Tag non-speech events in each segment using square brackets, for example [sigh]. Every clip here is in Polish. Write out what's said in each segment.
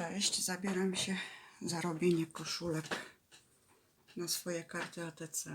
Cześć, zabieram się za robienie koszulek na swoje karty ATC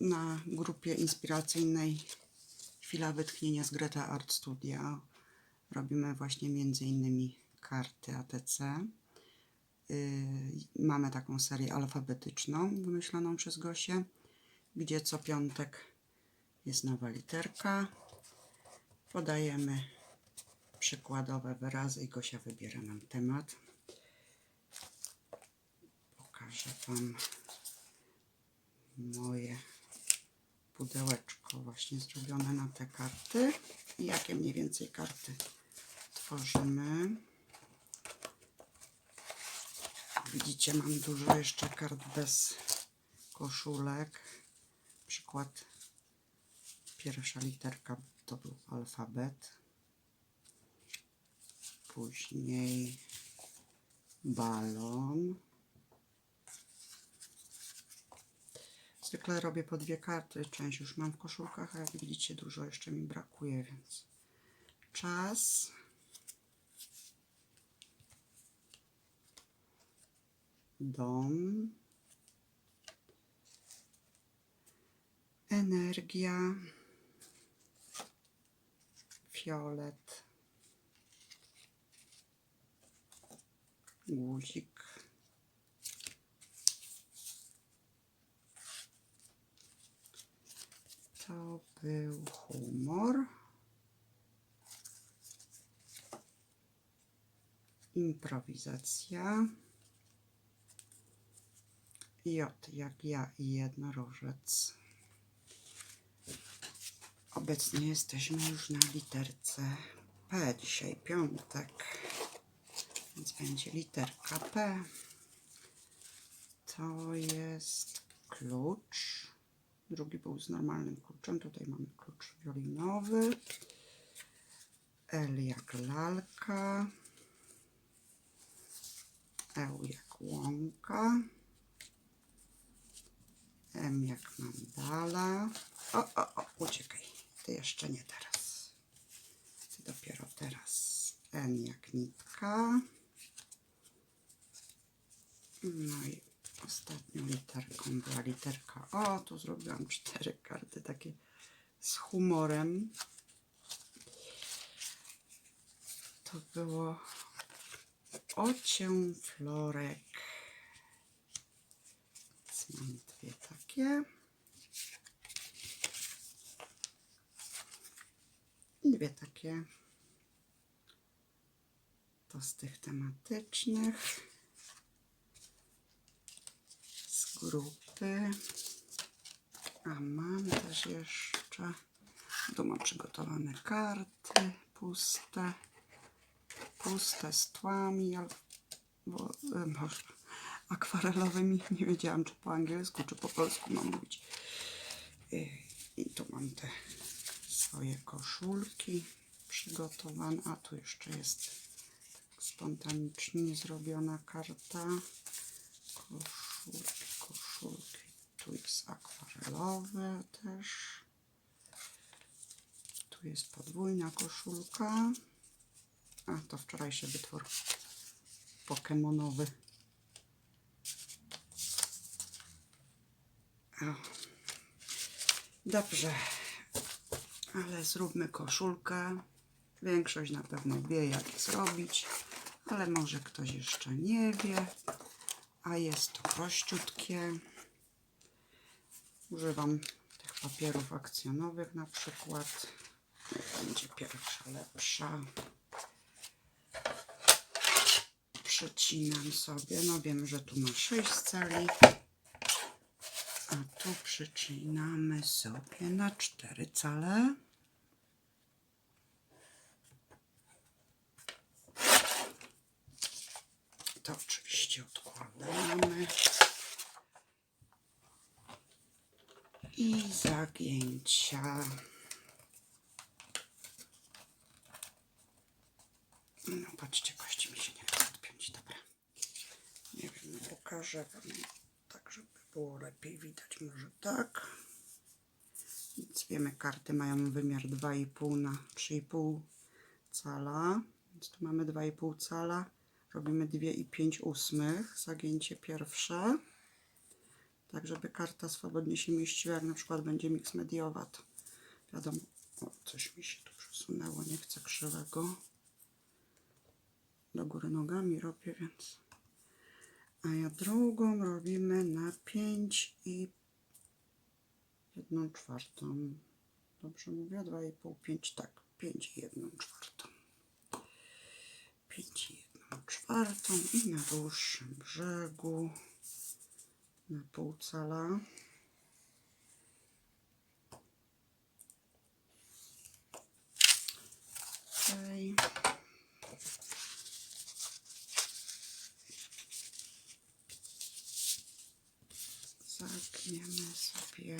na grupie inspiracyjnej Chwila Wytchnienia z Greta Art Studio. Robimy właśnie między innymi karty ATC. Yy, mamy taką serię alfabetyczną wymyśloną przez Gosię, gdzie co piątek jest nowa literka. Podajemy przykładowe wyrazy i Gosia wybiera nam temat. Pokażę Wam moje pudełeczko właśnie zrobione na te karty. I jakie mniej więcej karty tworzymy. Widzicie, mam dużo jeszcze kart bez koszulek. Przykład pierwsza literka to był alfabet później balon. Zwykle robię po dwie karty, część już mam w koszulkach, a jak widzicie dużo jeszcze mi brakuje, więc czas. Dom. Energia. Fiolet. Guzik. To był humor. Improwizacja. J jak ja i jednorożec. Obecnie jesteśmy już na literce P. Dzisiaj piątek więc będzie literka P. To jest klucz. Drugi był z normalnym kluczem. Tutaj mamy klucz wiolinowy. L jak lalka. E jak łąka. M jak mandala. O, o, o, uciekaj. Ty jeszcze nie teraz. Ty dopiero teraz. N jak nitka. No i ostatnią literką była literka O. Tu zrobiłam cztery karty takie z humorem. To było ocię florek. Więc mam dwie takie. I dwie takie. To z tych tematycznych z grupy. A mam też jeszcze, tu mam przygotowane karty puste, puste z tłami, bo, e, Boże, akwarelowymi. Nie wiedziałam, czy po angielsku, czy po polsku mam mówić. I, i tu mam te swoje koszulki przygotowane. A tu jeszcze jest spontanicznie zrobiona karta. Koszulki, koszulki. Tu jest akwarelowe też. Tu jest podwójna koszulka. A to wczorajszy wytwór pokemonowy. O. Dobrze, ale zróbmy koszulkę. Większość na pewno wie, jak zrobić, ale może ktoś jeszcze nie wie a jest to prościutkie. Używam tych papierów akcjonowych na przykład. Będzie pierwsza lepsza. Przecinam sobie. No wiem, że tu ma 6 cali. A tu przycinamy sobie na 4 cale. To oczywiście odkładamy. I zagięcia. No patrzcie, kości mi się nie chcą odpiąć, dobra. Nie wiem, pokażę wam tak, żeby było lepiej widać, może tak. Więc wiemy, karty mają wymiar 2,5 na 3,5 cala. Więc tu mamy 2,5 cala. Robimy 2,5 ósmych, zagięcie pierwsze. Tak, żeby karta swobodnie się mieściła, jak na przykład będzie mix mediowat. Wiadomo, o, coś mi się tu przesunęło, nie chcę krzywego. Do góry nogami robię, więc... A ja drugą robimy na 5 i jedną czwartą. Dobrze mówię? 2,5, 5, tak. 5 i jedną czwartą. 5 i jedną czwartą i na dłuższym brzegu na pół cala. Zagniemy sobie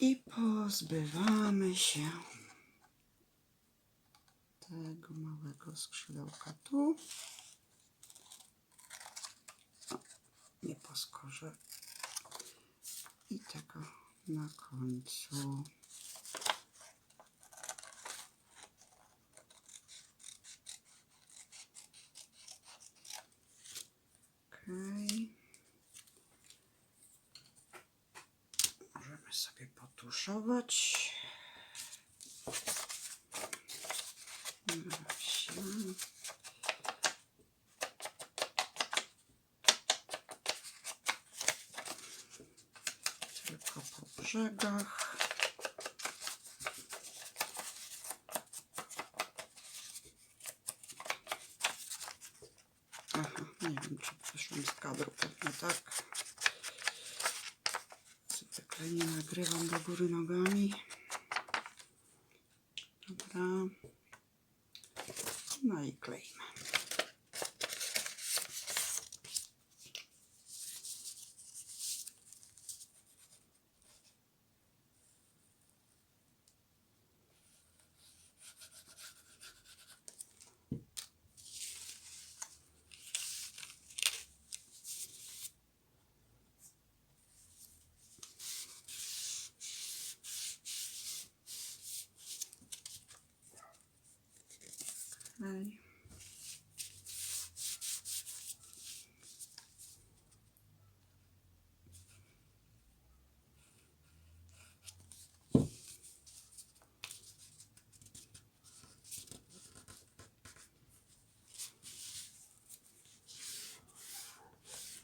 I pozbywamy się tego małego skrzydełka tu. O, nie poskorzę. I tego na końcu. Okej. Możemy sobie potuszować. Się. Tylko po brzegach. Aha, nie wiem, czy wyszłam z kadru, pewnie tak. Zwykle nie nagrywam do góry nogami. Dobra. No i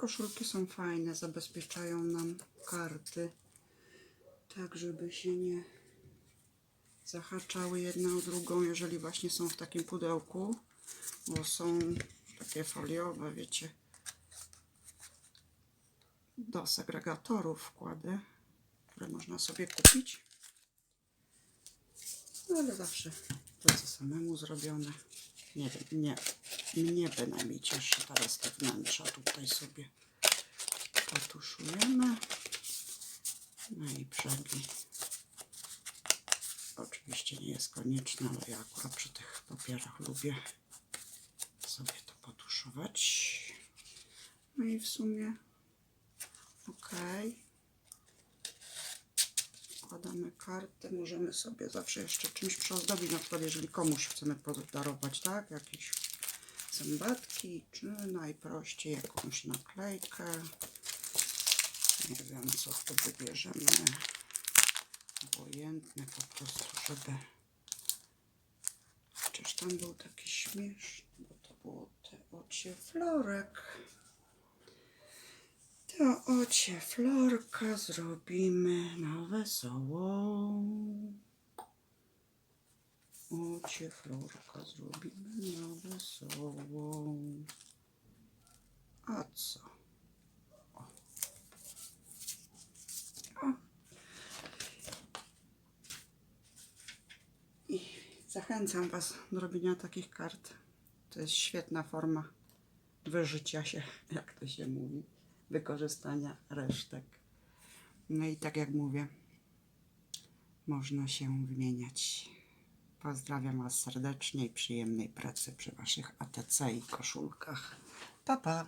Koszulki są fajne, zabezpieczają nam karty, tak żeby się nie zahaczały jedna o drugą, jeżeli właśnie są w takim pudełku, bo są takie foliowe, wiecie, do segregatorów wkłady, które można sobie kupić. No ale zawsze to co samemu zrobione. Nie wiem, nie, mnie bynajmniej cieszy teraz te wnętrza tutaj sobie potuszujemy. No i brzegi. Oczywiście nie jest konieczne, ale ja akurat przy tych papierach lubię sobie to potuszować. No i w sumie ok. Wkładamy kartę, możemy sobie zawsze jeszcze czymś przyozdobić, na przykład jeżeli komuś chcemy podarować, tak, jakieś zębatki, czy najprościej jakąś naklejkę. Nie wiem, co tu wybierzemy obojętne po prostu, żeby chociaż tam był taki śmieszny, bo to było te ocie florek. To ocie florka zrobimy na wesoło. Ocie florka zrobimy na wesoło. A co? O. O. I zachęcam Was do robienia takich kart. To jest świetna forma wyżycia się, [laughs] jak to się mówi, wykorzystania resztek. No i tak jak mówię, można się wymieniać Pozdrawiam Was serdecznie i przyjemnej pracy przy Waszych ATC i koszulkach. Pa, pa!